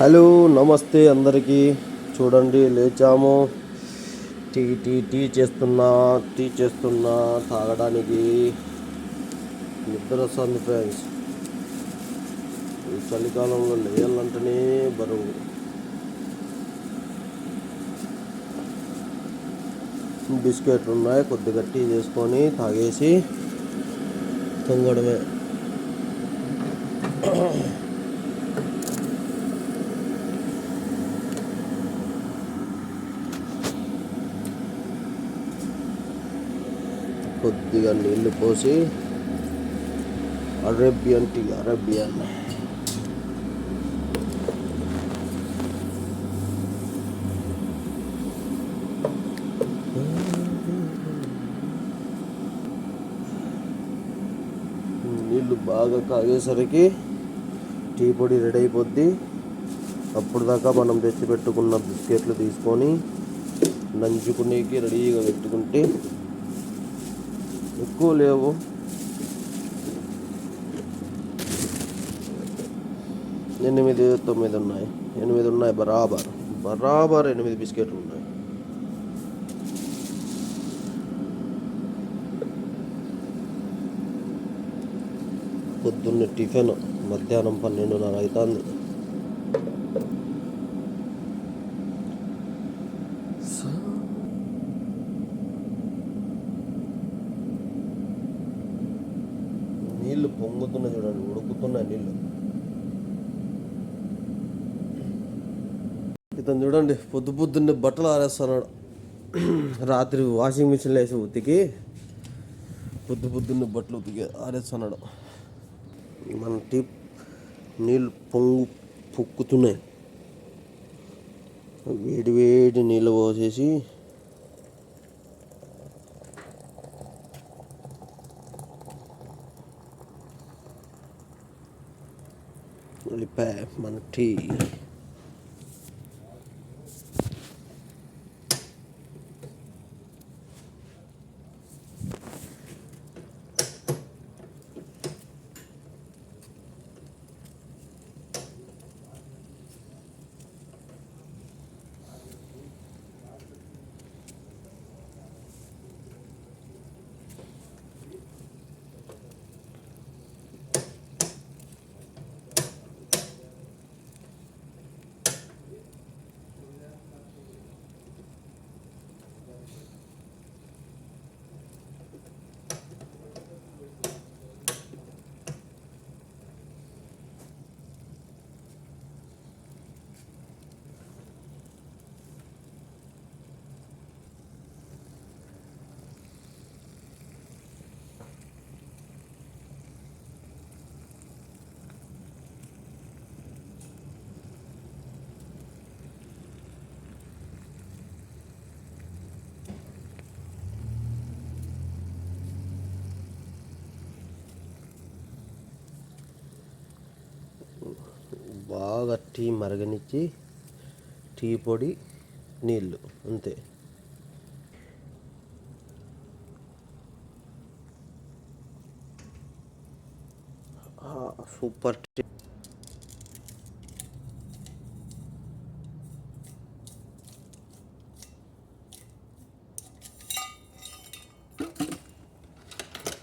Hello నమస్తే అందరికీ. చూడండి లేచాము. టీ టీ టీ చేస్తున్నా టీ చేస్తున్నా తాగడానికి నిద్ర వస్తుంది ఫ్రెండ్స్. ఈ చలికాలంలో లేయాలంటేనే బరువు. బిస్కెట్లు ఉన్నాయి కొద్దిగా టీ చేసుకొని తాగేసి తొంగడమే కొద్దిగా నీళ్ళు పోసి అరేబియన్ టీ అరేబియన్. నీళ్ళు బాగా కాగేసరికి టీ పొడి రెడీ అయిపోద్ది. అప్పుడు దాకా మనం తెచ్చిపెట్టుకున్న బిస్కెట్లు తీసుకొని నంచుకునేకి రెడీగా పెట్టుకుంటే ఎక్కువ లేవు. ఎనిమిది తొమ్మిది ఉన్నాయి. ఎనిమిది ఉన్నాయి బరాబర్. బరాబర్ ఎనిమిది బిస్కెట్లు ఉన్నాయి. పొద్దున్న టిఫిన్ మధ్యాహ్నం పన్నెండున్నర అవుతుంది నీళ్ళు పొంగుతున్నాయి చూడండి ఉడుకుతున్నాయి నీళ్ళు. ఇతను చూడండి పొద్దు పొద్దున్నే బట్టలు ఆరేస్తున్నాడు. రాత్రి వాషింగ్ మిషన్లో వేసి ఉతికి పొద్దు పొద్దున్నే బట్టలు ఉతికి ఆరేస్తున్నాడు. మన టీ నీళ్ళు పొంగు పొక్కుతున్నాయి. వేడి వేడి నీళ్ళు పోసేసి వెళ్ళిపోయా మన బాగా టీ మరగనిచ్చి టీ పొడి నీళ్ళు అంతే సూపర్ టీ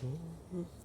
Mm-hmm.